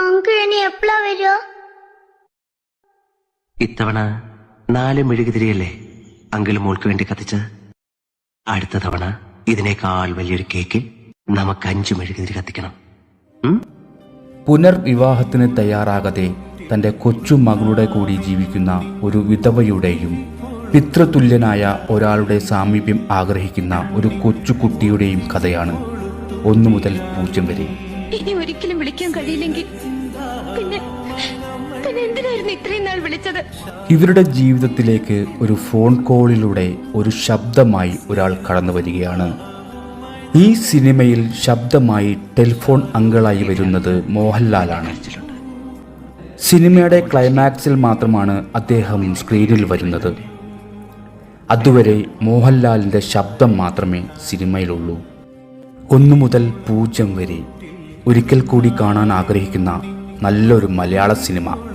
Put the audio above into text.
Uncle ഇനി എപ്പോഴാ വരുക? ഇത്തവണ നാല് മെഴുകുതിരിയല്ലേ അങ്കിൾ മോൾക്ക് വേണ്ടി കത്തിച്ചത്? അടുത്ത തവണ ഇതിനേക്കാൾ വലിയൊരു കേക്കിൽ നമുക്ക് അഞ്ച് മെഴുകുതിരി കത്തിക്കണം. പുനർവിവാഹത്തിന് തയ്യാറാകാതെ തന്റെ കൊച്ചു മകളുടെ കൂടി ജീവിക്കുന്ന ഒരു വിധവയുടെയും പിതൃതുല്യനായ ഒരാളുടെ സാമീപ്യം ആഗ്രഹിക്കുന്ന ഒരു കൊച്ചുകുട്ടിയുടെയും കഥയാണ് ഒന്നു മുതൽ പൂജ്യം വരെ. ഇനി ഒരിക്കലും വിളിക്കാൻ കഴിയില്ലെങ്കിൽ പിന്നെ പിന്നെ എന്തിനായിരുന്നു ഇത്രയും നാൾ വിളിച്ചത്? ഇവരുടെ ജീവിതത്തിലേക്ക് ഒരു ഫോൺ കോളിലൂടെ ഒരു ശബ്ദമായി ഒരാൾ കടന്നു വരികയാണ്. ഈ സിനിമയിൽ ശബ്ദമായി ടെലിഫോൺ അങ്കിളായി വരുന്നത് മോഹൻലാലാണ്. സിനിമയുടെ ക്ലൈമാക്സിൽ മാത്രമാണ് അദ്ദേഹം സ്ക്രീനിൽ വരുന്നത്. അതുവരെ മോഹൻലാലിന്റെ ശബ്ദം മാത്രമേ സിനിമയിലുള്ളൂ. ഒന്നു മുതൽ പൂജ്യം വരെ ഒരിക്കൽ കൂടി കാണാൻ ആഗ്രഹിക്കുന്ന നല്ലൊരു മലയാള സിനിമ.